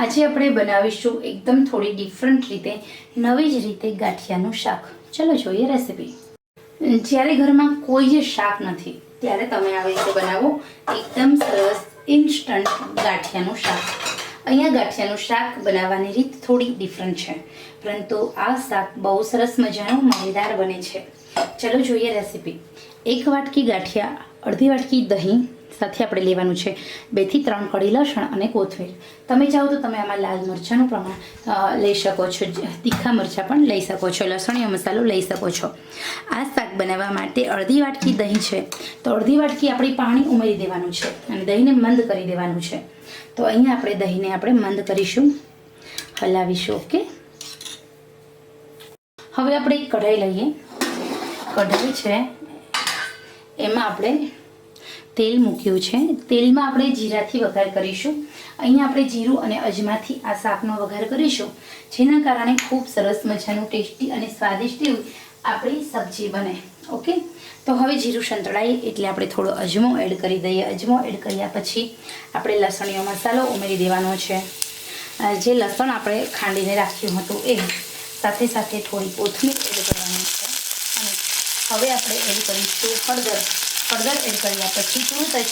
આજે આપણે બનાવીશું એકદમ થોડી ડિફરન્ટ રીતે, નવી જ રીતે ગાંઠિયાનું શાક. ચલો જોઈએ રેસીપી જ્યારે ઘરમાં કોઈ જ શાક નથી, ત્યારે તમે આવી રીતે બનાવો એકદમ સરસ ઇન્સ્ટન્ટ ગાંઠિયાનું શાક. અહીંયા ગાંઠિયાનું શાક બનાવવાની રીત થોડી ડિફરન્ટ છે, પરંતુ આ શાક બહુ સરસ મજાનું મજેદાર બને છે. ચલો જોઈએ રેસીપી એક વાટકી ગાંઠિયા, અડધી વાટકી દહીં સાથે આપણે લેવાનું છે બેથી ત્રણ કળી લસણ અને કોથમીર. તમે ચાહો તો તમે આમાં લાલ મરચાંનું પ્રમાણ લઈ શકો છો તીખા મરચાં પણ લઈ શકો છો, લસણીયો મસાલો લઈ શકો છો. આ શાક બનાવવા માટે અડધી વાટકી દહીં છે. તો અડધી વાટકી આપણે પાણી ઉમેરી દેવાનું છે અને દહીંને મંદ કરી દેવાનું છે. તો અહીંયા આપણે દહીંને આપણે મંદ કરીશું. હલાવીશું, ઓકે? હવે આપણે એક કઢાઈ લઈએ. કઢાઈ છે. એમાં આપણે તેલ મૂક્યું છે. તેલમાં આપણે જીરાથી વઘાર કરીશું. અહીંયા આપણે જીરું અને અજમાથી આ શાકનો વઘાર કરીશું. જેના કારણે ખૂબ સરસ મજાનું ટેસ્ટી અને સ્વાદિષ્ટ આપણી સબ્જી બને. ઓકે? તો હવે જીરું સંતળાય એટલે આપણે થોડો અજમો એડ કરી દઈએ. અજમો એડ કર્યા પછી આપણે લસણીયો મસાલો ઉમેરી દેવાનો છે. જે લસણ આપણે ખાંડીને રાખ્યું હતું એ સાથે સાથે થોડી કોથમીર એડ કરવાની છે. અને હવે આપણે એડ કરીશું હળદર. હળદર એડ કર્યા પછી શું જ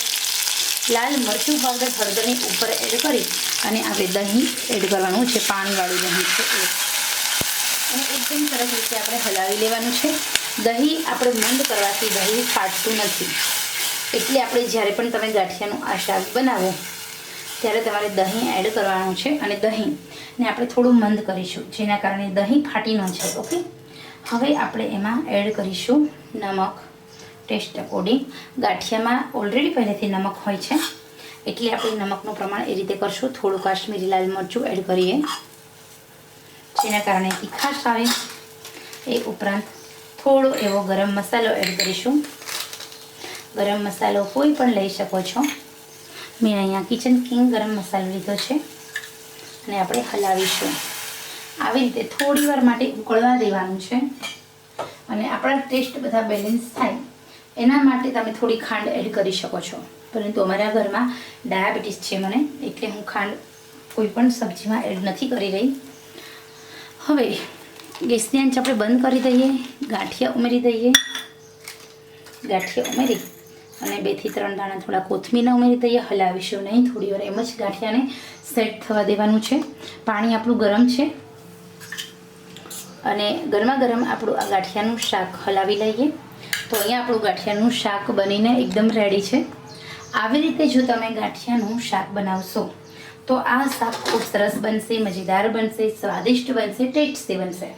લાલ મરચું પાવડર હળદરની ઉપર એડ કરી અને આપણે દહીં એડ કરવાનું છે પાણીવાળું દહીં છે એ. અને એકદમ સરસ રીતે આપણે હલાવી લેવાનું છે. દહીં આપણે મંદ કરવાથી દહીં ફાટતું નથી. એટલે આપણે જ્યારે પણ તમે ગાંઠિયાનું આ શાક બનાવો, ત્યારે તમારે દહીં એડ કરવાનું છે અને દહીં ને આપણે થોડું મંદ કરીશું, જેના કારણે દહીં ફાટી ન જાય, ઓકે? હવે આપણે એમાં એડ કરીશું નમક. ટેસ્ટ અકોર્ડિંગ ગાંઠિયામાં ઓલરેડી પહેલેથી નમક હોય છે. એટલે આપણે નમકનું પ્રમાણ એ રીતે કરશું. થોડું કાશ્મીરી લાલ મરચું એડ કરીએ. જેના કારણે તીખાશ આવે. એ ઉપરાંત થોડો એવો ગરમ મસાલો એડ કરીશું. ગરમ મસાલો કોઈ પણ લઈ શકો છો. મેં અહીંયા કિચન કિંગ ગરમ મસાલો લીધો છે. અને આપણે હલાવીશું. આવી રીતે થોડી વાર માટે ઉકળવા દેવાનું છે. અને આપણા ટેસ્ટ બધા બેલેન્સ થાય. એના માટે તમે થોડી ખાંડ એડ કરી શકો છો. પરંતુ અમારા ઘરમાં ડાયાબિટીસ છે મને, એટલે હું ખાંડ કોઈ પણ સબ્જીમાં એડ નથી કરી રહી. હવે ગેસની આંચ આપણે બંધ કરી દઈએ, ગાંઠિયા ઉમેરી દઈએ. ગાંઠિયા ઉમેરી અને બેથી ત્રણ દાણા થોડા કોથમીરના ઉમેરી દઈએ. હલાવીશું નહીં, થોડી વાર એમ જ ગાંઠિયાને સેટ થવા દેવાનું છે. પાણી આપણું ગરમ છે. અને ગરમા ગરમ આપણું આ ગાંઠિયાનું શાક હલાવી લઈએ. તો અહીંયા આપણું ગાંઠિયાનું શાક બનીને એકદમ રેડી છે. આવી રીતે જો તમે ગાંઠિયાનું શાક બનાવશો, તો આ શાક ખૂબ સરસ બનશે, મજેદાર બનશે, સ્વાદિષ્ટ બનશે, ટેસ્ટી બનશે.